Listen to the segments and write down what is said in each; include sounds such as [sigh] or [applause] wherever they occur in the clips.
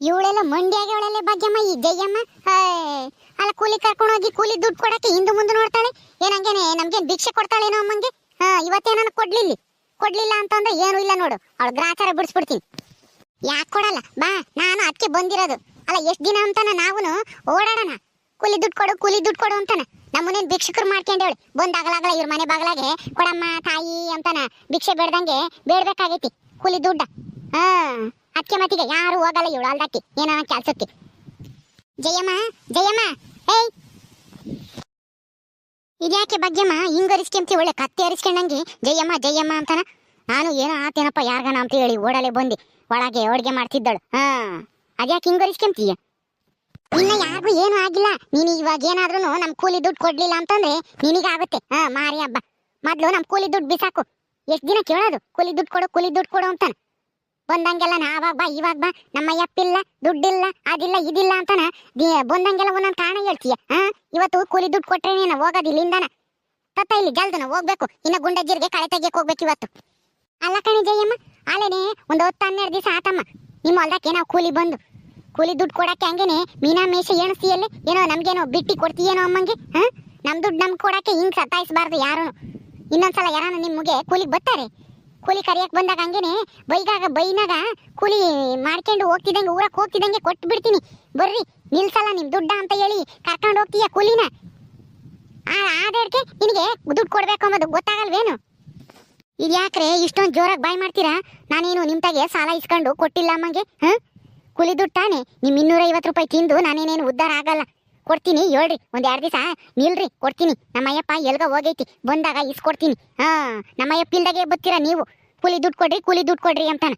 ಇವಳೆಲ್ಲ ಮಂಡ್ಯಾಗ ಅವಳೆಲ್ಲ ಭಾಗ್ಯಮ್ಮ ಈ ಜಯಮ್ಮ ಹೇ, ಅಲ್ಲ ಕೂಲಿ ಕರ್ಕೊಂಡು ಹೋಗಿ ಕೂಲಿ ದುಡ್ಡು ಕೊಡಕ್ಕೆ ಹಿಂದೆ ಮುಂದೆ ನೋಡ್ತಾಳೆ. ಏನಂಗೇನೆ ನಮ್ಗೇನ್ ಭಿಕ್ಷೆ ಕೊಡ್ತಾಳೇನೋ ಅಮ್ಮಂಗೆ? ಹಾ ಇವತ್ತೇನ ಕೊಡ್ಲಿಲ್ಲ. ಕೊಡ್ಲಿಲ್ಲ ಅಂತಂದ್ರೆ ಏನು ಇಲ್ಲ ನೋಡು. ಅವಳು ಗ್ರಾಚಾರ ಬಿಡಿಸ್ಬಿಡ್ತೀನಿ. ಯಾಕೆ ಕೊಡಲ್ಲ? ಬಾ ನಾನು ಅದಕ್ಕೆ ಬಂದಿರೋದು. ಅಲ್ಲ ಎಷ್ಟು ದಿನ ಅಂತಾನ ನಾವು ಓಡಾಡೋಣ. ಕೂಲಿ ದುಡ್ಡು ಕೊಡು ಕೂಲಿ ದುಡ್ಡು ಕೊಡು ಅಂತಾನೆ. ನಮ್ಮನೇನ್ ಭಿಕ್ಷಕರು ಮಾಡ್ಕೊಂಡೇವಳಿ. ಬಂದಾಗಲಾಗಲ ಇವ್ರ ಮನೆ ಬಾಗ್ಲಾಗೆ? ಕೊಡಮ್ಮ ತಾಯಿ ಅಂತಾನ. ಭಿಕ್ಷೆ ಬೇಡ್ದಂಗೆ ಬೇಡ್ಬೇಕಾಗೈತಿ. ಕೂಲಿ ದುಡ್ಡ. ಹಾ. ಅದಕ್ಕೆ ಮತ್ತಿಗೆ ಯಾರು ಹೋಗಲ್ಲ ಇವಳು ಅಲ್ದಾಕಿ. ಏನೋ ಕೆಲ್ಸಕ್ಕೆ ಜಯಮ್ಮ ಜಯಮ್ಮ, ಏಯ್! ಇದ್ಯಾಕೆ ಬಗ್ಗೆಮ್ಮ ಹಿಂಗ್ ಅರಿಸ್ಕೊಂತಿ ಒಳ್ಳೆ ಕತ್ತೆ ಹರಿಸ್ಕೊಂಡಂಗೆ ಜಯಮ್ಮ ಜಯಮ್ಮ ಅಂತಾನ? ನಾನು ಏನೋ ಆತೇನಪ್ಪ ಯಾರ್ಗನ ಅಂತ ಹೇಳಿ ಓಡಲೆ ಬಂದಿ. ಒಳಗೆ ಅಡ್ಗೆ ಮಾಡ್ತಿದ್ದಳು. ಹಾ. ಅದ್ಯಾಕೆ ಹಿಂಗ್ ಅರಿಸ್ಕೊಂತೀಯ ಇನ್ನ ಯಾರಿಗೂ ಏನು ಆಗಿಲ್ಲ. ನೀನು ಇವಾಗ ಏನಾದ್ರೂ ನಮ್ ಕೂಲಿ ದುಡ್ಡು ಕೊಡ್ಲಿಲ್ಲ ಅಂತಂದ್ರೆ ನಿನಗಾಗುತ್ತೆ. ಹಾ, ಮಾರಿ ಹಬ್ಬ. ಮೊದ್ಲು ನಮ್ ಕೂಲಿ ದುಡ್ಡು ಬಿಸಾಕು. ಎಷ್ಟ್ ದಿನ ಕೇಳೋದು? ಕೂಲಿ ದುಡ್ಡು ಕೊಡು, ಕೂಲಿ ದುಡ್ಡು ಕೊಡು ಅಂತಾನ. ಬಂದಂಗೆಲ್ಲ ನಾವಾಗ ಬಾ, ಇವಾಗ ಬಾ. ನಮ್ಮ ಯಪ್ಪಿಲ್ಲ ದುಡ್ಡಿಲ್ಲ, ಅದಿಲ್ಲ, ಇದಿಲ್ಲ ಅಂತಾನ. ಬಂದಂಗೆಲ್ಲ ಒಂದೊಂದು ಕಾರಣ ಹೇಳ್ತೀಯ ಹಾ ಇವತ್ತು ಕೂಲಿ ದುಡ್ಡು ಕೊಟ್ರೆ ನೀನು ಹೋಗೋದು ಇಲ್ಲಿಂದಾನ? ತತ್ತ ಇಲ್ಲಿ ಜಲ್ದನ ಹೋಗ್ಬೇಕು. ಇನ್ನ ಗುಂಡಜ್ಜಿರ್ಗೆ ಕಳೆ ತೆಗಿಯಕ್ ಹೋಗ್ಬೇಕು ಇವತ್ತು. ಅಲ್ಲ ಕಣಿ ಜಯಮ್ಮ ಅಲ್ಲೇನೆ ಒಂದು ಹತ್ತು ಹನ್ನೆರಡು ದಿವಸ ಆತಮ್ಮ. ನಿಮ್ಮ ಹೊಲ್ದಕ್ಕೆ ನಾವು ಕೂಲಿ ಬಂದು. ಕೂಲಿ ದುಡ್ಡು ಕೊಡಕ್ಕೆ ಹಂಗೇನೆ ಮೀನಾ, ಮೇಷ ಎಣಿಸ್ತೀಯಲ್ಲಿ ಏನೋ ನಮ್ಗೇನೋ ಬಿಟ್ಟಿ ಕೊಡ್ತೀಯೇನೋ ಅಮ್ಮಂಗೆ ಹಾ ನಮ್ ದುಡ್ಡು ನಮ್ಗೆ ಕೊಡಕ್ಕೆ ಹಿಂಗೆ ಸತಾಯಿಸಬಾರ್ದು ಯಾರು ಇನ್ನೊಂದ್ಸಲ ಯಾರಾನ ನಿಮಗೆ ಕೂಲಿಗೆ ಬರ್ತಾರೆ? ಕೂಲಿ ಕರಿಯಕ್ ಬಂದಾಗ ಹಂಗೇನೆ ಬೈಗಾಗ ಬೈನಾಗ ಕೂಲಿ ಮಾಡ್ಕೊಂಡು ಹೋಗ್ತಿದ್ದಂಗೆ ಊರಕ್ಕೆ ಹೋಗ್ತಿದ್ದಂಗೆ ಕೊಟ್ಟು ಬಿಡ್ತೀನಿ ಬರ್ರಿ, ನಿಲ್ಸಲ್ಲ ನಿಮ್ ದುಡ್ಡ ಅಂತ ಹೇಳಿ ಕರ್ಕೊಂಡು ಹೋಗ್ತೀಯ ಕೂಲಿನ? ಆದಕ್ಕೆ ನಿನಗೆ ದುಡ್ಡು ಕೊಡ್ಬೇಕು ಅನ್ನೋದು ಗೊತ್ತಾಗಲ್ವೇನು? ಇದ್ಯಾಕ್ರೆ ಇಷ್ಟೊಂದು ಜೋರಾಗಿ ಬಾಯ್ ಮಾಡ್ತೀರಾ? ನಾನೇನು ನಿಮ್ ತಾಗೆ ಸಾಲ ಇಸ್ಕೊಂಡು ಕೊಟ್ಟಿಲ್ಲ ಅಮ್ಮಂಗೆ, ಹ? ಕೂಲಿ ದುಡ್ಡು ತಾನೆ? ನಿಮ್ ಇನ್ನೂರ ಐವತ್ತು ರೂಪಾಯಿ ತಿಂದು ನಾನೇನೇನು ಉದ್ದಾರ ಆಗಲ್ಲ. ಕೊಡ್ತೀನಿ, ಹೇಳ್ರಿ, ಒಂದ್ ಎರಡು ದಿವಸ, ನಿಲ್ರಿ, ಕೊಡ್ತೀನಿ. ನಮ್ಮಯ್ಯಪ್ಪ ಎಲ್ಗ ಹೋಗೈತಿ, ಬಂದಾಗ ಇಸ್ಕೊಡ್ತೀನಿ. ಹಾ, ನಮ್ಮಯ್ಯಪ್ಪ ಇಲ್ದಾಗೆ ಬತ್ತೀರಾ ನೀವು? ಕೂಲಿ ದುಡ್ಡು ಕೊಡ್ರಿ, ಕೂಲಿ ದುಡ್ಡು ಕೊಡ್ರಿ ಅಂತಾನ.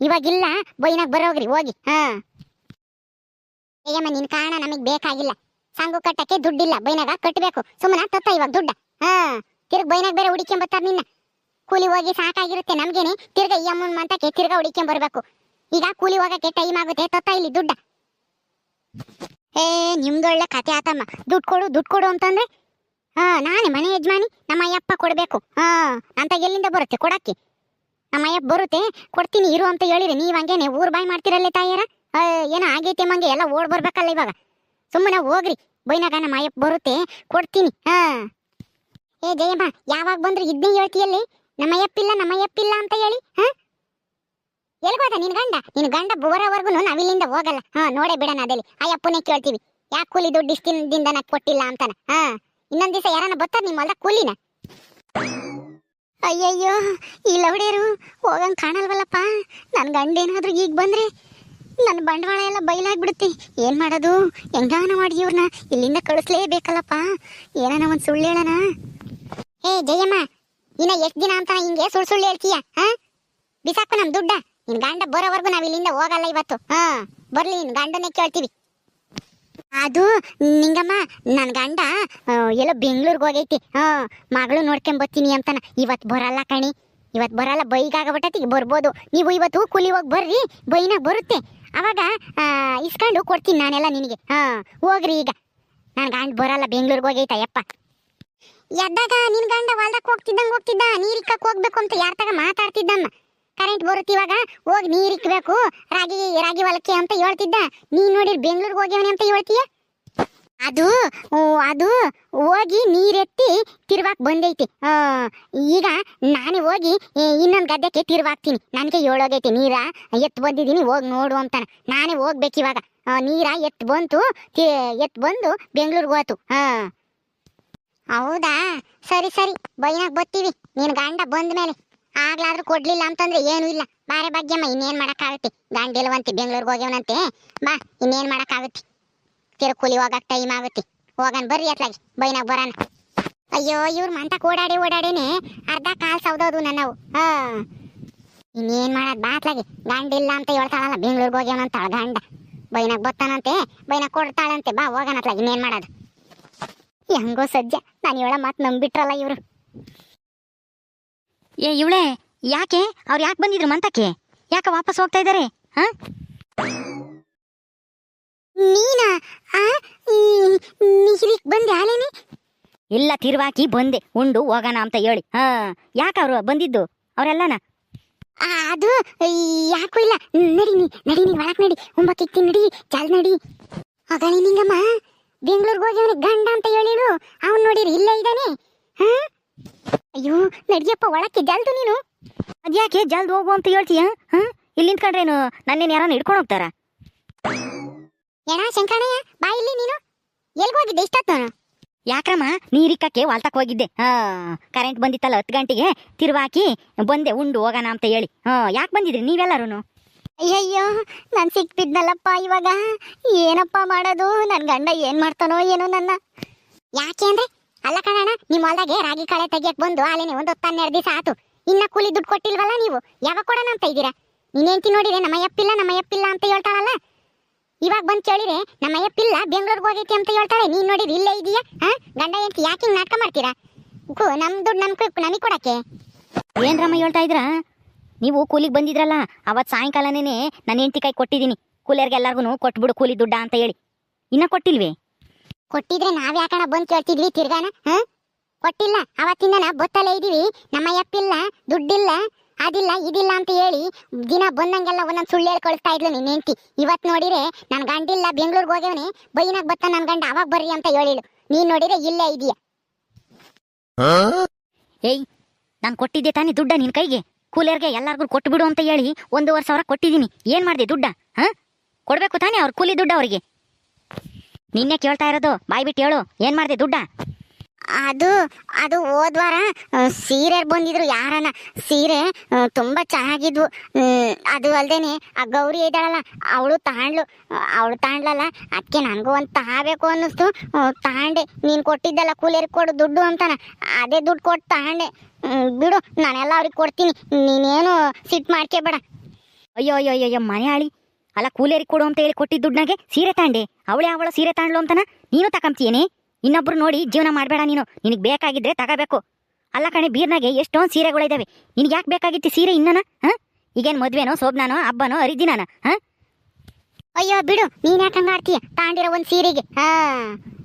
ಇವಾಗಿಲ್ಲ, ಬೈನಾಗ ಬರೋಗ್ರಿ, ಹೋಗಿ, ಹಾ. ನಿನ್ ಕಾರಣ ನಮಗ್ ಬೇಕಾಗಿಲ್ಲ. ಸಾಂಗು ಕಟ್ಟಕ್ಕೆ ದುಡ್ಡಿಲ್ಲ, ಬೈನಾಗ ಕಟ್ಟಬೇಕು ಸುಮ್ಮನ ತತ್ತ ಇವಾಗ ದುಡ್ಡ, ಹಾ. ತಿರ್ಗ ಬೈನಾಗ ಬೇರೆ ಹುಡಿಕೊಂಬತ್ತಾರ ನಿನ್ನ. ಕೂಲಿ ಹೋಗಿ ಸಾಕಾಗಿರುತ್ತೆ ನಮ್ಗೇನೆ, ತಿರ್ಗ ಈ ಅಮ್ಮನ್ ಮಂತಕ್ಕೆ ತಿರ್ಗ ಹುಡಿಕೊಂಡ್ ಬರ್ಬೇಕು ಈಗ ಕೂಲಿ ಹೋಗಕ್ಕೆ ಟೈಮ್ ಆಗುತ್ತೆ ತತ್ತ ಇಲ್ಲಿ ದುಡ್ಡ. ಏ ನಿಮ್ದೊಳ್ಳೆ ಕತೆ ಆತಮ್ಮ. ದುಡ್ಡು ಕೊಡು ದುಡ್ಡು ಕೊಡು ಅಂತಂದ್ರೆ ಹಾ, ನಾನೇ ಮನೆ ಯಜಮಾನಿ. ನಮ್ಮ ಅಯ್ಯಪ್ಪ ಕೊಡ್ಬೇಕು. ಹಾ, ಅಂತ ಎಲ್ಲಿಂದ ಬರುತ್ತೆ? ಕೊಡಕ್ಕೆ. ನಮ್ಮ ಅಯ್ಯಪ್ಪ ಬರುತ್ತೆ. ಕೊಡ್ತೀನಿ, ಇರು ಅಂತ ಹೇಳಿರಿ ನೀವು ಹಂಗೇನೆ ಊರ್ ಬಾಯ್ ಮಾಡ್ತಿರಲ್ಲೇ ತಾಯಿಯರ? ಏನೋ ಆಗೈತೆ ಮಂಗೆ? ಎಲ್ಲ ಓಡ್ ಬರ್ಬೇಕಲ್ಲ ಇವಾಗ. ಸುಮ್ಮನೆ ಹೋಗ್ರಿ. ಬೈನಾಗ ನಮ್ಮ ಅಯ್ಯಪ್ಪ ಬರುತ್ತೆ. ಕೊಡ್ತೀನಿ. ಹಾ. ಏ, ಜಯಮ್ಮ, ಯಾವಾಗ ಬಂದ್ರು ಇದನ್ನೇ ಹೇಳ್ತೀಯಲ್ಲಿ? ನಮ್ಮ ಅಯ್ಯಪ್ಪಿಲ್ಲ ನಮ್ಮ ಅಯ್ಯಪ್ಪಿಲ್ಲ ಅಂತ ಹೇಳಿ, ಹಾ? ಎಲ್ಗೋದ ನಿನ್ ಗಂಡ? ನಿನ್ ಗಂಡ ಬರೋವರೆಗೂ ನಾವಿಲ್ಲಿಂದ ಹೋಗಲ್ಲ. ಹಾ, ನೋಡೇ ಬಿಡಣ ಅದಲ್ಲಿ. ಅಯ್ಯಪ್ಪನೇ ಕೇಳ್ತೀವಿ. ಯಾಕೆ ಕೂಲಿ ದುಡ್ಡು ಇಷ್ಟಿನ ಕೊಟ್ಟಿಲ್ಲ ಅಂತಾನ? ಹಾ. ಇನ್ನೊಂದ್ ದಿವಸ ಯಾರನ್ನ ಬರ್ತಾರ ನಿಮ್ಮ ಹೊಲ್ದಾಗ ಕೂಲಿನ. ಅಯ್ಯಯ್ಯೋ, ಈ ಲವಡೇರು ಹೋಗಂಗ್ ಕಾಣಲ್ವಲ್ಲಪ್ಪ. ನನ್ನ ಗಂಡ ಏನಾದ್ರೂ ಈಗ ಬಂದ್ರೆ ನನ್ನ ಬಂಡವಾಳ ಎಲ್ಲ ಬಯಲಾಗ್ಬಿಡುತ್ತೆ ಏನ್ ಮಾಡೋದು? ಹೆಂಗಾನ ಮಾಡಿ ಇವ್ರನ್ನ ಇಲ್ಲಿಂದ ಕಳಿಸ್ಲೇಬೇಕಲ್ಲಪ್ಪ. ಏನಾನ ಒಂದ್ ಸುಳ್ಳು ಹೇಳೋಣ ಏ ಜಯಮ್ಮ, ಇನ್ನ ಎಷ್ಟ್ ದಿನ ಅಂತ ಹಿಂಗೆ ಸುಳ್ಳು ಸುಳ್ಳು ಹೇಳ್ತೀಯ, ಹಾ? ಬಿಸಾಕು ನಮ್ ದುಡ್ಡ. ನಿನ್ನ ಗಂಡ ಬರೋವರೆಗೂ ನಾವ್ ಇಲ್ಲಿಂದ ಹೋಗಲ್ಲ ಇವತ್ತು. ಹಾ, ಬರ್ಲಿ, ನಿನ್ ಗಂಡನೇ ಕೇಳ್ತೀವಿ. ಅದು ನಿಂಗಮ್ಮ, ನನ್ ಗಂಡ ಎಲ್ಲೋ ಬೆಂಗ್ಳೂರ್ಗೆ ಹೋಗೈತಿ. ಹಾ ಮಗಳು ನೋಡ್ಕೊಂಡ್ ಬರ್ತೀನಿ ಅಂತಾನ. ಇವತ್ ಬರಲ್ಲ ಕಣಿ. ಇವತ್ ಬರಲ್ಲ, ಬೈಗಾಗಬಿಟ್ಟತಿ, ಬರ್ಬೋದು. ನೀವು ಇವತ್ತು ಕೂಲಿ ಹೋಗಿ ಬರ್ರಿ, ಬೈನ ಬರುತ್ತೆ. ಅವಾಗ ಇಸ್ಕೊಂಡು ಕೊಡ್ತೀನಿ ನಾನೆಲ್ಲ ನಿನಗೆ. ಹಾ ಹೋಗ್ರಿ ಈಗ. ನನ್ ಗಂಡ ಬರಲ್ಲ, ಬೆಂಗ್ಳೂರ್ಗೆ ಹೋಗೈತ, ಯಪ್ಪ. ಎದ್ದಾಗ ನಿನ್ ಗಂಡ ಹೊಲ್ದಕ್ ಹೋಗ್ತಿದ್ದಂಗ್ ಹೋಗ್ತಿದ್ದ ನೀರಿಕ್ಕಕ್ಕೆ ಹೋಗ್ಬೇಕು ಅಂತ ಯಾರ ತಗ ಮಾತಾಡ್ತಿದ್ದಮ್ಮ. ಕರೆಂಟ್ ಬರುತ್ತೆ ಇವಾಗ ಹೋಗಿ ನೀರಿಕ್ಬೇಕು ರಾಗಿ ರಾಗಿ ಹೊಲಕ್ಕೆ ಅಂತ ಹೇಳ್ತಿದ್ದ. ನೀನ್ ನೋಡಿ ಬೆಂಗಳೂರಿಗೆ ಹೋಗ್ಯವನೆ ಅಂತ ಹೇಳ್ತೀಯ? ಅದು ಅದು ಹೋಗಿ ನೀರೆತ್ತಿ ತಿರ್ವಾಕ್ ಬಂದೈತಿ. ಈಗ ನಾನೇ ಹೋಗಿ ಇನ್ನೊಂದು ಗದ್ದೆಗೆ ತಿರ್ವಾಕ್ತೀನಿ. ನನಗೆ ಏಳೋಗೈತಿ ನೀರ ಎತ್ತು ಬಂದಿದ್ದೀನಿ, ಹೋಗಿ ನೋಡು ಅಂತಾನ. ನಾನೇ ಹೋಗ್ಬೇಕು ಇವಾಗ. ನೀರ ಎತ್ತು ಬಂತು ಎತ್ತು ಬಂದು ಬೆಂಗ್ಳೂರ್ಗೆ ಹೋತು. ಹೌದಾ? ಸರಿ ಸರಿ. ಬೈನಾಗ ಬರ್ತೀವಿ. ನೀನ್ ಗಂಡ ಬಂದ ಮೇಲೆ ಆಗ್ಲಾದ್ರೂ ಕೊಡ್ಲಿಲ್ಲ ಅಂತಂದ್ರೆ ಏನು ಇಲ್ಲ. ಬಾರೆ ಭಾಗ್ಯಮ್ಮ, ಇನ್ನೇನ್ ಮಾಡಕ್ಕಾಗತ್ತೆ? ಗಂಡ ಇಲ್ವಂತೆ ಬೆಂಗ್ಳೂರ್ಗೆ ಹೋಗ್ಯವನಂತೆ. ಬಾ, ಇನ್ನೇನ್ ಮಾಡಕ್ಕಾಗತ್ತೆ? ತಿರುಕುಲಿ ಹೋಗಕ್ ಟೈಮ್ ಆಗುತ್ತೆ. ಹೋಗನ್ ಬರ್ರಿ ಅತ್ಲಾಗಿ. ಬೈನಾಗ ಬರಾನ. ಅಯ್ಯೋ, ಇವ್ರ ಮಂತಕ್ ಓಡಾಡಿ ಓಡಾಡಿನೇ ಅರ್ಧ ಕಾಲ್ ಸೌದೋದು ನನ್ನವು. ಹಾ. ಇನ್ನೇನ್ ಮಾಡೋದ್? ಬಾತ್ಲಾಗಿ ಗಾಂಡಿಲ್ಲ ಅಂತ ಹೇಳ್ತಾಳಲ್ಲ, ಬೆಂಗಳೂರಿಗೆ ಹೋಗ್ಯವನಂತಾಳ ಗಂಡ. ಬೈನಾಗ ಬರ್ತಾನಂತೆ ಬೈನಾಗ ಕೊಡ್ತಾಳಂತೆ. ಬಾ, ಹೋಗನ್ ಅತ್ಲಾಗಿ. ಇನ್ನೇನ್ ಮಾಡೋದು? ಹೆಂಗೋ ಸದ್ಯ. ನಾನು ಹೇಳ ಮಾತು ನಂಬಿಟ್ರಲ್ಲ ಇವರು. ಏ ಇವಳೆ ಯಾಕೆ? ಅವ್ರು ಯಾಕೆ ಬಂದಿದ್ರು ಮಂತಕ್ಕೆ? ಯಾಕೆ ವಾಪಸ್ ಹೋಗ್ತಾ ಇದ್ದಾರೆ? ಹಾ? ನೀನಾ? ಆ ನೀರಿಕ್ ಬಂದೆ ಆಲೇನೆ ಇಲ್ಲ ತಿರುವಾಕಿ ಬಂದೆ. ಉಂಡು ಹೋಗೋಣ ಅಂತ ಹೇಳಿ. ಹಾ ಯಾಕ ಅವರು ಬಂದಿದ್ದು? ಅವರೆಲ್ಲನ? ಆ, ಅದು ಯಾಕೂ ಇಲ್ಲ. ನಡಿ ನೀ ನಡಿ ನೀ ಒಳಕ್ ನಡಿ. ಒಂಬಕ್ಕಿತ್ತಿ ನಡಿ ಚಾಲ್ ನಡಿ. ಅಗಳಿ ನಿಂಗಮ್ಮ. ಬೆಂಗಳೂರಿಗೆ ಹೋಗಿ ಅವನಿಗೆ ಗಂಡ ಅಂತ ಹೇಳಿಳು ಅವನು ನೋಡಿರಿ ಇಲ್ಲೇ ಇದ್ದಾನೆ. ಹಾ? ಅಯ್ಯೋ ನಡಿಯಪ್ಪ ಒಳಕ್ಕೆ ಜಲ್ದು ನೀನು? ಅದ್ಯಾಕೆ ಜಲ್ದು ಹೋಗು ಅಂತ ಹೇಳ್ತೀಯ ಹಾ? ಇಲ್ಲಿ ನಿಂತ್ಕೊಂಡ್ರೇನು? ನನ್ನೇನು ಯಾರನ್ನ ಹಿಡ್ಕೊಂಡು ಹೋಗ್ತಾರ? ಏನ ಶಂಕರಣ್ಣಯ್ಯ ಬಾ ಇಲ್ಲಿ ನೀನು. ಎಲ್ಗ್ ಹೋಗಿದ್ದೆ? ಇಷ್ಟೊತ್ತು ಯಾಕ್ರಮ್ಮ ನೀರಿಕ್ಕಕ್ಕೆ ವಾಲ್ತಕ್ ಹೋಗಿದ್ದೆ. ಹಾ ಕರೆಂಟ್ ಬಂದಿತ್ತಲ್ಲ ಹತ್ತು ಗಂಟೆಗೆ ತಿರುವಾಕಿ ಬಂದೆ ಉಂಡು ಹೋಗೋಣ ಅಂತ ಹೇಳಿ. ಹಾ ಯಾಕೆ ಬಂದಿದ್ರಿ ನೀವೆಲ್ಲರೂ ಅಯ್ಯಯ್ಯೋ ನಾನ್ ಸಿಕ್ಬಿದ್ನಲ್ಲಪ್ಪ ಇವಾಗ. ಏನಪ್ಪ ಮಾಡೋದು? ನನ್ ಗಂಡ ಏನ್ ಮಾಡ್ತಾನೋ ಏನೋ ನನ್ನ. ಯಾಕೆ ಅಂದ್ರೆ ಅಲ್ಲ ಕಣಣ್ಣ ನಿಮ್ಮ ಹೊಲ್ದಾಗೆ ರಾಗಿ ಕಾಳೆ ತೆಗಿಯಕ್ ಬಂದು ಅಲ್ಲೇನೆ ಒಂದು ಹೊತ್ತು ಹನ್ನೆರಡು ದಿವಸ ಆತು. ಇನ್ನ ಕೂಲಿ ದುಡ್ಡು ಕೊಟ್ಟಿಲ್ವಲ್ಲ ನೀವು? ಯಾವಾಗ ಕೊಡೋಣ ಅಂತ ಇದ್ದೀರಾ? ನೀನೇಂತಿ ನೋಡಿದ್ರೆ ನಮ್ಮ ಯಪ್ಪಿಲ್ಲ ನಮ್ಮ ಯಪ್ಪಿಲ್ಲ ಅಂತ ಹೇಳ್ತಾಳಲ್ಲ? ಇವಾಗ ಬಂದ್ ಕೇಳಿದ್ರೆ ನಮ್ಮ ಯಪ್ಪಿಲ್ಲ ಬೆಂಗಳೂರಿಗೆ ಹೋಗೈತಿ ಅಂತ ಹೇಳ್ತಾಳೆ. ನೀನ್ ನೋಡಿದ್ರೆ ಇಲ್ಲೇ ಇದೆಯಾ? ಹಾ? ಗಂಡ ಎಂತಿ ಯಾಕೆ ಹಿಂಗ್ ನಾಟಕ ಮಾಡ್ತೀರಾ? ನಮ್ ದುಡ್ಡು ನಮ್ ನಮಗೆ ಕೊಡಕ್ಕೆ. ಏನ್ರಮ್ಮ ಹೇಳ್ತಾ ಇದ್ರ ನೀವು ಕೂಲಿಗೆ ಬಂದಿದ್ರಲ್ಲ, ಅವತ್ ಸಾಯಂಕಾಲನೇ ನನ್ನ ಹೆಂಡತಿ ಕೈ ಕೊಟ್ಟಿದ್ದೀನಿ. ಕೂಲಿಯರ್ಗೆ ಎಲ್ಲರಿಗೂ ಕೊಟ್ಬಿಡು ಕೂಲಿ ದುಡ್ಡ ಅಂತ ಹೇಳಿ. ಇನ್ನ ಕೊಟ್ಟಿಲ್ವೇ? ಕೊಟ್ಟಿದ್ರೆ ನಾವ್ ಯಾಕಣ ಬಂದ್ ಕೇಳ್ತಿದ್ವಿ ತಿರ್ಗಾನ? ಹ? ಕೊಟ್ಟಿಲ್ಲ. ಅವತ್ತಿಂದ ನಾ ಬೊತ್ತಲ್ಲೇ ಇದೀವಿ. ನಮ್ಮ ಯಪ್ಪಿಲ್ಲ ದುಡ್ಡಿಲ್ಲ, ಅದಿಲ್ಲ, ಇದಿಲ್ಲ ಅಂತ ಹೇಳಿ ದಿನ ಬಂದಂಗೆಲ್ಲ ಒಂದೊಂದು ಸುಳ್ಳು ಹೇಳ್ಕೊಳ್ತಾ ಇದ್ಲು ನಿನ್ನ ಹೆಂಡತಿ. ಇವತ್ ನೋಡಿದ್ರೆ ನನ್ ಗಂಡಿಲ್ಲ, ಬೆಂಗಳೂರಿಗೆ ಹೋಗ್ಯವನೆ, ಬೈನಾಗ್ ಬತ್ತ ನನ್ ಗಂಡ, ಅವಾಗ ಬರ್ರಿ ಅಂತ ಹೇಳಿಳು. ನೀನ್ ನೋಡಿದ್ರೆ ಇಲ್ಲೇ ಇದೀಯ. ಏಯ್, ನಾನು ಕೊಟ್ಟಿದ್ದೆ ತಾನೇ ದುಡ್ಡ ನಿನ್ನ ಕೈಗೆ? ಕೂಲಿಯರ್ಗೆ ಎಲ್ಲರಿಗೂ ಕೊಟ್ಬಿಡು ಅಂತ ಹೇಳಿ ಒಂದೂವರೆ ಸಾವಿರ ಕೊಟ್ಟಿದ್ದೀನಿ. ಏನು ಮಾಡಿದೆ ದುಡ್ಡ? ಹಾ? ಕೊಡಬೇಕು ತಾನೇ ಅವ್ರ ಕೂಲಿ ದುಡ್ಡ ಅವರಿಗೆ? ನಿನ್ನೆ ಕೇಳ್ತಾ ಇರೋದು ಬಾಯ್ ಬಿಟ್ಟು ಹೇಳು ಏನು ಮಾಡಿದೆ ದುಡ್ಡ? ಅದು ಅದು ಹೋದ್ವಾರ ಸೀರೆ ಬಂದಿದ್ರು ಯಾರನ ಸೀರೆ ತುಂಬ ಚೆನ್ನಾಗಿದ್ವು. ಅದು ಅಲ್ದೇನೆ ಆ ಗೌರಿ ಇದ್ದಾಳಲ್ಲ ಅವಳು ತಾಂಡ್ಲು ಅವಳು ತಾಂಡ್ಲಲ್ಲ ಅದಕ್ಕೆ ನನಗೂ ಒಂದು ತಗೋಬೇಕು ಅನ್ನಿಸ್ತು. ತಾಂಡೆ ತಗೊಂಡೆ ನೀನು ಕೊಟ್ಟಿದ್ದಲ್ಲ ಕೂಲೇರ್ ಕೊಡು ದುಡ್ಡು ಅಂತಾನ. ಅದೇ ದುಡ್ಡು ಕೊಟ್ಟು ತಾಂಡೆ. ಬಿಡು ನಾನೆಲ್ಲ ಅವ್ರಿಗೆ ಕೊಡ್ತೀನಿ. ನೀನೇನು ಸಿಟ್ಟು ಮಾಡ್ಕೋಬೇಡ ಅಯ್ಯೋ ಅಯ್ಯೋ ಅಯ್ಯೋ ಮನೆ ಆಳಿ. ಅಲ್ಲ ಕೂಲೇರಿ ಕೊಡು ಅಂತ ಹೇಳಿ ಕೊಟ್ಟಿದ್ದ ದುಡ್ಡಾಗೆ ಸೀರೆ ತಾಂಡೆ. ಅವಳೆ ಅವಳ ಸೀರೆ ತಾಂಡ್ಲು ಅಂತನ? ನೀನು ತಕೊಂತೀಯೇನೆ ಇನ್ನೊಬ್ರು ನೋಡಿ ಜೀವನ ಮಾಡಬೇಡ ನೀನು. ನಿನಗೆ ಬೇಕಾಗಿದ್ರೆ ತಗೋಬೇಕು. ಅಲ್ಲ ಕಣೆ, ಬೀರ್ನಾಗೆ ಎಷ್ಟೊಂದು ಸೀರೆಗಳಿದ್ದಾವೆ ನಿನಗೆ ಯಾಕೆ ಬೇಕಾಗಿತ್ತು ಸೀರೆ ಇನ್ನನ? ಹಾಂ? ಈಗೇನು ಮದುವೆನೋ, ಸೋಬ್ನಾನೋ, ಹಬ್ಬನೋ ಅರಿದಿನಾನ ಹಾಂ? ಅಯ್ಯೋ, ಬಿಡು. ನೀನ್ ಯಾಕೆ ಹಂಗಾಡ್ತೀಯ ತಾಂಡಿರೋ ಒಂದು ಸೀರೆಗೆ. ಹಾ.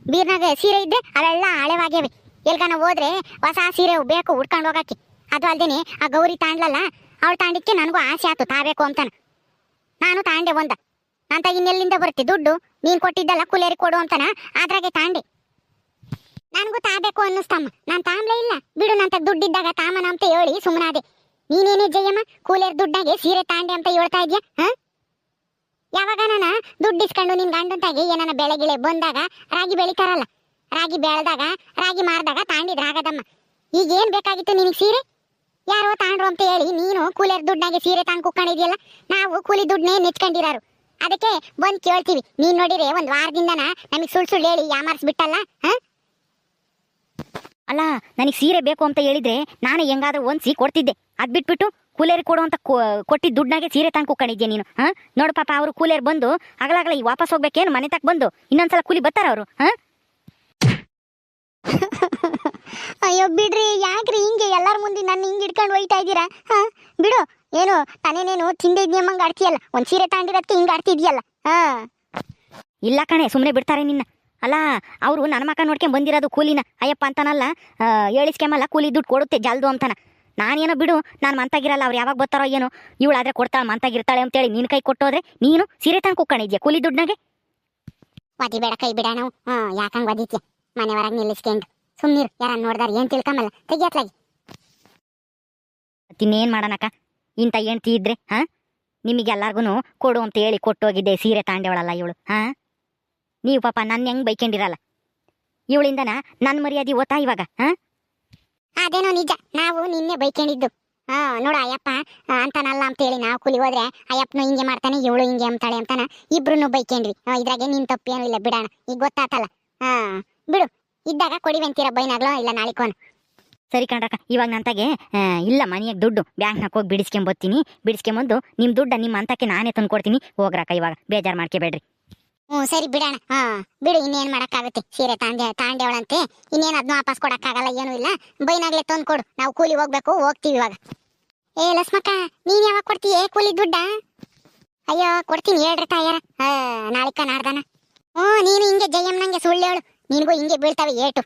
ಬೀರ್ನಾಗ ಸೀರೆ ಇದ್ದೆ ಅವೆಲ್ಲ ಹಳೆವಾಗ್ಯವೆ. ಎಲ್ಗಾನ ಹೋದ್ರೆ ಹೊಸ ಸೀರೆ ಬೇಕು, ಉಟ್ಕೊಂಡು ಹೋಗಕ್ಕೆ. ಅದು ಅಲ್ದೇನೆ ಆ ಗೌರಿ ತಾಂಡ್ಲಲ್ಲ, ಅವಳು ತಾಂಡಿಕ್ಕೆ ನನಗೂ ಆಸೆ ಆಯ್ತು ತಾಬೇಕು ಅಂತಾನ. ನಾನು ತಾಂಡೆ ಒಂದ. ಅಂತ ಇನ್ನೆಲ್ಲಿಂದ ಬರುತ್ತೆ ದುಡ್ಡು? ನೀನ್ ಕೊಟ್ಟಿದ್ದಲ್ಲ ಕುಲೇರಿ ಕೊಡು ಅಂತನ? ಅದ್ರಾಗೆ ತಾಂಡೆ. ನನಗೂ ತಾಬೇಕು ಅನ್ನಿಸ್ತಮ್ಮ. ನಾನು ತಾಮ್ಲೇ ಇಲ್ಲ. ಬಿಡು ನಂತ ದುಡ್ಡಿದ್ದಾಗ ತಾಮನ ಅಂತ ಹೇಳಿ ಸುಮ್ಮನಾದೆ ನೀನೇನೇ ಜಯಮ್ಮ, ಕೂಲೇರ್ ದುಡ್ಡಾಗೆ ಸೀರೆ ತಾಂಡೆ ಅಂತ ಹೇಳ್ತಾ ಇದ್ಯಾ? ಹಾ? ಯಾವಾಗ ನಾನು ದುಡ್ಡು ಇಸ್ಕೊಂಡು ನಿನ್ ಗಂಡಂತಾಗಿ ಏನನ ಗಿಳೆ ಬಂದಾಗ ರಾಗಿ ಬೆಳಿತಾರಲ್ಲ, ರಾಗಿ ಬೆಳೆದಾಗ, ರಾಗಿ ಮಾರಿದಾಗ ತಾಂಡಿದ್ರ ಆಗದಮ್ಮ ಈಗ ಏನ್ ಬೇಕಾಗಿತ್ತು ನಿನಗೆ ಸೀರೆ? ಯಾರೋ ತಾಂಡ್ರು ಅಂತ ಹೇಳಿ ನೀನು ಕೂಲಿಯರ್ ದುಡ್ಡಾಗೆ ಸೀರೆ ತಾಂಡ್ ಕುಕ್ಕೊಂಡಿದ್ಯಲ್ಲ ನಾವು ಕೂಲಿ ದುಡ್ಡನ್ನೇ ನೆಚ್ಕೊಂಡಿರಾರು. ಅದಕ್ಕೆ ಬಂದು ಕೇಳ್ತೀವಿ. ನೀನ್ ನೋಡಿರೆ ಒಂದ್ ವಾರದಿಂದನ ನಮಗೆ ಸುಳ್ಳು ಸುಳ್ಳು ಹೇಳಿ ಯಾಮಾರಿಸ್ಬಿಟ್ಟಲ್ಲ ಹಾ? ಅಲ್ಲ ನನಗೆ ಸೀರೆ ಬೇಕು ಅಂತ ಹೇಳಿದ್ರೆ ನಾನು ಹೆಂಗಾದ್ರೂ ಒಂದ್ಸಿ ಕೊಡ್ತಿದ್ದೆ. ಅದ್ ಬಿಟ್ಬಿಟ್ಟು ಕೂಲೇರ್ ಕೊಡು ಅಂತ ಕೊಟ್ಟಿದ್ದ ದುಡ್ಡಾಗೆ ಸೀರೆ ತಂದು ಕುಕ್ಕೊಂಡಿದ್ದೆ ನೀನು ಹಾ? ನೋಡು ಪಾಪ ಅವರು ಕೂಲೇರ್ ಬಂದು ಅಗಲಾಗಲ ಈ ವಾಪಸ್ ಹೋಗ್ಬೇಕೇನು? ಮನೆ ತಕ್ಕ ಬಂದು ಇನ್ನೊಂದ್ಸಲ ಕೂಲಿ ಬರ್ತಾರ ಅವರು ಹಾ? [laughs] ಅಯ್ಯೋ ಬಿಡ್ರಿ ಯಾಕ್ರಿ ಹಿಂಗೆ? ಎಲ್ಲಾರ ಮುಂದೆ ನನ್ನ ಹಿಂಗ್ ಹಿಡ್ಕೊಂಡು ಹೋಯ್ತಾ ಇದ್ದೀರಾ? ಹಾ, ಬಿಡು. ಏನು ತಾನೇನೇನು ತಿಂದೆ ಇದ್ಯಮ್ಮಂಗ್ ಆಡ್ತೀಯಲ್ಲ? ಒಂದು ಸೀರೆ ತಾಂಡಿರೋದಕ್ಕೆ ಹಿಂಗೆ ಆಡ್ತಿದ್ಯಲ್ಲ? ಹಾ. ಇಲ್ಲ ಕಣೆ ಸುಮ್ಮನೆ ಬಿಡ್ತಾರೆ ನಿನ್ನ. ಅಲ್ಲ, ಅವರು ನನ್ನ ಮಕ್ಕ ನೋಡ್ಕೊಂಡು ಬಂದಿರೋದು ಕೂಲಿನ. ಅಯ್ಯಪ್ಪ ಅಂತಾನಲ್ಲ ಹೇಳಿಸ್ಕೆಮಲ್ಲ ಕೂಲಿ ದುಡ್ಡು ಕೊಡುತ್ತೆ ಜಲ್ದು ಅಂತಾನ. ನಾನೇನೋ ಬಿಡು, ನಾನು ಮಂತಾಗಿರಲ್ಲ, ಅವ್ರು ಯಾವಾಗ ಬರ್ತಾರೋ ಏನೋ. ಇವಳಾದ್ರೆ ಕೊಡ್ತಾಳೆ, ಮಂತಾಗಿರ್ತಾಳೆ ಅಂತೇಳಿ ನಿನ್ನ ಕೈ ಕೊಟ್ಟೋದ್ರೆ ನೀನು ಸೀರೆ ತಂದು ಕುಕ್ಕಣಿದ್ಯಾ ಕೂಲಿ ದುಡ್ಡಾಗೆ ಒದಿ ಬೇಡ, ಕೈ ಬಿಡ ನಾವು. ಯಾಕಂಗ್ ಒದಿತ್ಯ ಮನೆ ಹೊರಗೆ ನಿಲ್ಲಿಸ್ಕೊಂಡು. ಸುಮ್ಮನಿರು ಯಾರು ನೋಡ್ದಾರ ಏನು ತಿಳ್ಕೊಂಬಲ್ಲ. ತೆಗಿಯತ್ಲಾಗಿ. ಇನ್ನೇನು ಮಾಡೋಣಕ್ಕ? ಇಂಥ ಹೆಂಡ್ತಿ ಇದ್ರೆ, ಹಾ? ನಿಮಗೆಲ್ಲರಿಗೂ ಕೊಡು ಅಂತ ಹೇಳಿ ಕೊಟ್ಟೋಗಿದ್ದೆ ಸೀರೆ ತಾಂಡೆವಳಲ್ಲ ಇವಳು, ಹಾ? ನೀವು ಪಾಪ ನನ್ನ ಹೆಂಗ್ ಬೈಕೊಂಡಿರಲ್ಲ? ಇವಳಿಂದ ನನ್ನ ಮರ್ಯಾದೆ ಓತಾ ಇವಾಗ, ಹಾ? ಅದೇನೋ ನಿಜ, ನಾವು ನಿನ್ನೆ ಬೈಕೊಂಡಿದ್ದು. ಹಾ, ನೋಡು ಅಯ್ಯಪ್ಪ ಅಂತಾನಲ್ಲ ಅಂತ ಹೇಳಿ ನಾವು ಕೂಲಿ ಹೋದ್ರೆ ಅಯ್ಯಪ್ಪನು ಹಿಂಗೆ ಮಾಡ್ತಾನೆ, ಇವಳು ಹಿಂಗೆ ಅಂತಾಳೆ ಅಂತಾನ ಇಬ್ರು ಬೈಕೊಂಡ್ವಿ. ಇದ್ರಾಗೆ ನಿನ್ ತಪ್ಪೇನು ಇಲ್ಲ, ಬಿಡೋಣ. ಈಗ ಗೊತ್ತಾತಲ್ಲ? ಹಾ, ಬಿಡು. ಇದ್ದಾಗ ಕೊಡಿವೆಂತೀರ ಬೈನಾಗ್ಲೋ ಇಲ್ಲ ನಾಳಿಕೋನು? ಸರಿ ಕಣ್ರಕ್ಕ ಇವಾಗ ನಂತಾಗೆ ಇಲ್ಲ ಮನೆಯಾಗ ದುಡ್ಡು ಬ್ಯಾಂಕ್ನಾಗ ಹೋಗಿ ಬಿಡಿಸ್ಕೊಂಬತ್ತೀನಿ. ಬಿಡಿಸ್ಕೊಂಬಂದು ನಿಮ್ಮ ದುಡ್ಡ ನಿಮ್ಮ ಅಂತಕ್ಕೆ ನಾನೇ ತಂದು ಕೊಡ್ತೀನಿ ಹೋಗ್ರಕ್ಕ ಇವಾಗ ಬೇಜಾರು ಮಾಡ್ಕೋಬೇಡ್ರಿ. ಹ್ಞೂ ಸರಿ ಬಿಡೋಣ. ಹಾ ಬಿಡು ಇನ್ನೇನ್ ಮಾಡೋಕ್ಕಾಗುತ್ತೆ. ಸೀರೆ ತಾಂಡೆ ತಾಂಡೆವಳಂತೆ. ಇನ್ನೇನ್ ಅದನ್ನ ವಾಪಸ್ ಕೊಡೋಕ್ಕಾಗಲ್ಲ ಏನೂ ಇಲ್ಲ. ಬೈನಾಗಲೇ ತಂದು ಕೊಡು ನಾವು ಕೂಲಿ ಹೋಗ್ಬೇಕು ಹೋಗ್ತೀವಿ ಇವಾಗ. ಏ ಲಸ್ಮಕ್ಕ ನೀನು ಯಾವಾಗ ಕೊಡ್ತೀಯೇ ಕೂಲಿ ದುಡ್ಡ? ಅಯ್ಯೋ ಕೊಡ್ತೀನಿ ಹೇಳ್ರಿ ತಾಯಾರ. ಹಾಂ ನಾಳಿಕ ನಾಡ್ದಾನ. ಹ್ಞೂ ನೀನು ಹಿಂಗೆ ಜಯಮ್ಮನಂಗೆ ಸುಳ್ಳು ಹೇಳು. ನಿನಗೂ ಹಿಂಗೆ ಬೀಳ್ತಾವೆ ಏಟು.